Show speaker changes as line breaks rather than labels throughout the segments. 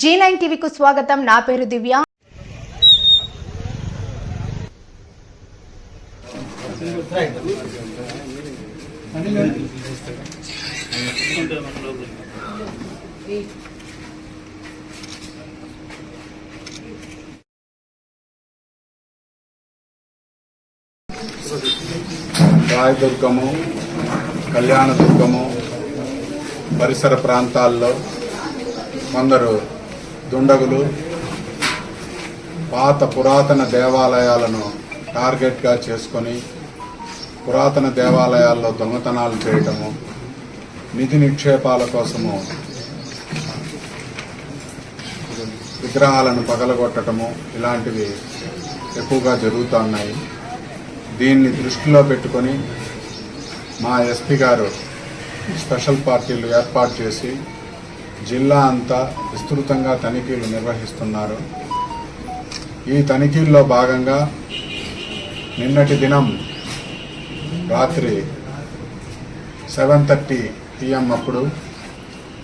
G nine టీవీకు స్వాగతం. నా పేరు దివ్య.
రాయదుర్గము కళ్యాణదుర్గము పరిసర ప్రాంతాల్లో కొందరు దుండగులు పాత పురాతన దేవాలయాలను టార్గెట్గా చేసుకొని పురాతన దేవాలయాల్లో దొంగతనాలు చేయటము నిధి నిక్షేపాల కోసము విగ్రహాలను పగలగొట్టడము ఇలాంటివి ఎక్కువగా జరుగుతున్నాయి దీన్ని దృష్టిలో పెట్టుకొని మా ఎస్పీ గారు స్పెషల్ పార్టీలు ఏర్పాటు చేసి జిల్లా అంతా విస్తృతంగా తనిఖీలు నిర్వహిస్తున్నారు. ఈ తనిఖీల్లో భాగంగా నిన్నటి దినం రాత్రి సెవెన్ థర్టీ పిఎం అప్పుడు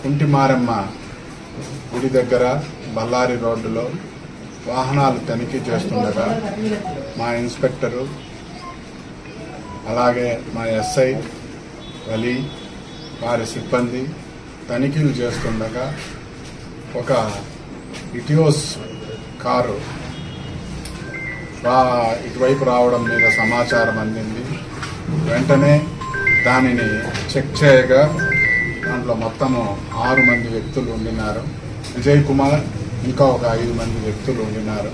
కుంటిమారమ్మ గుడి దగ్గర బళ్ళారి రోడ్డులో వాహనాలు తనిఖీ చేస్తుండగా మా ఇన్స్పెక్టరు అలాగే మా ఎస్ఐ వలి వారి సిబ్బంది తనిఖీలు చేస్తుండగా ఒక ఇటియోస్ కారు రా ఇటువైపు రావడం మీద సమాచారం అందింది. వెంటనే దానిని చెక్ చేయగా దాంట్లో మొత్తము ఆరు మంది వ్యక్తులు ఉండినారు. విజయ్ కుమార్ ఇంకా ఒక ఐదు మంది వ్యక్తులు ఉండినారు.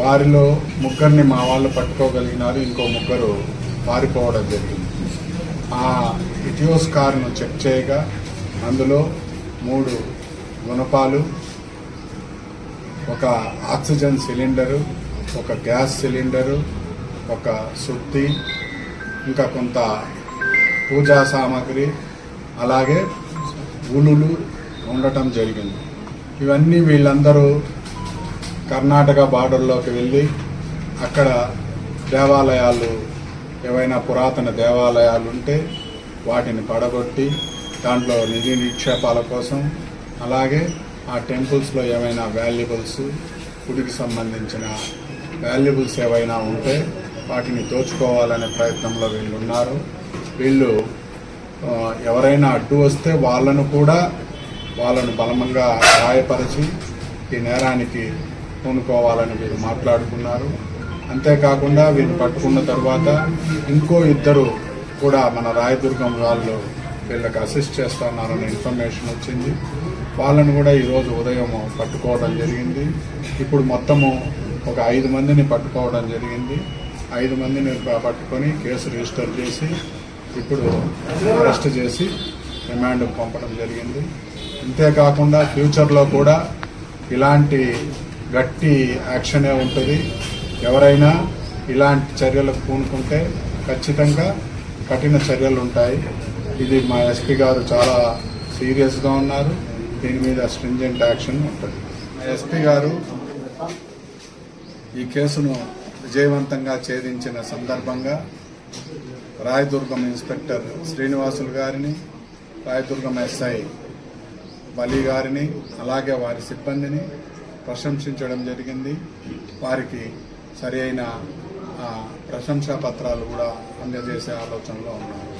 వారిలో ముగ్గురిని మా వాళ్ళు పట్టుకోగలిగినారు. ఇంకో ముగ్గురు పారిపోవడం జరిగింది. ఆ ఇటియోస్ కారును చెక్ చేయగా అందులో మూడు గుణపాలు ఒక ఆక్సిజన్ సిలిండరు ఒక గ్యాస్ సిలిండరు ఒక సుత్తి ఇంకా కొంత పూజా సామాగ్రి అలాగే ఉలులు ఉండటం జరిగింది. ఇవన్నీ వీళ్ళందరూ కర్ణాటక బార్డర్లోకి వెళ్ళి అక్కడ దేవాలయాలు ఏవైనా పురాతన దేవాలయాలు ఉంటే వాటిని పడగొట్టి దాంట్లో నిధి నిక్షేపాల కోసం అలాగే ఆ టెంపుల్స్లో ఏమైనా వాల్యుబుల్స్ గుడికి సంబంధించిన వాల్యుబుల్స్ ఏవైనా ఉంటే వాటిని దోచుకోవాలనే ప్రయత్నంలో వీళ్ళు ఉన్నారు వీళ్ళు ఎవరైనా అడ్డు వస్తే వాళ్ళను కూడా వాళ్ళను బలమంగా గాయపరిచి ఈ నేరానికి పూనుకోవాలని వీళ్ళు మాట్లాడుకున్నారు. అంతేకాకుండా వీళ్ళు పట్టుకున్న తర్వాత ఇంకో ఇద్దరు కూడా మన రాయదుర్గం వాళ్ళు వీళ్ళకి అసిస్ట్ చేస్తున్నారనే ఇన్ఫర్మేషన్ వచ్చింది. వాళ్ళను కూడా ఈరోజు ఉదయం పట్టుకోవడం జరిగింది. ఇప్పుడు మొత్తము ఒక ఐదు మందిని పట్టుకోవడం జరిగింది. ఐదు మందిని పట్టుకొని కేసు రిజిస్టర్ చేసి ఇప్పుడు అరెస్ట్ చేసి రిమాండ్ పంపడం జరిగింది. అంతేకాకుండా ఫ్యూచర్లో కూడా ఇలాంటి గట్టి యాక్షనే ఉంటుంది. ఎవరైనా ఇలాంటి చర్యలకు పూనుకుంటే ఖచ్చితంగా కఠిన చర్యలు ఉంటాయి. ఇది మా ఎస్పీ గారు చాలా సీరియస్గా ఉన్నారు. దీని మీద స్ట్రింజెంట్ యాక్షన్ ఉంటుంది. మా ఎస్పీ గారు ఈ కేసును విజయవంతంగా ఛేదించిన సందర్భంగా రాయదుర్గం ఇన్స్పెక్టర్ శ్రీనివాసులు గారిని రాయదుర్గం ఎస్ఐ బలి గారిని అలాగే వారి సిబ్బందిని ప్రశంసించడం జరిగింది. వారికి సరి అయిన ప్రశంసా పత్రాలు కూడా అందజేసే ఆలోచనలో ఉన్నారు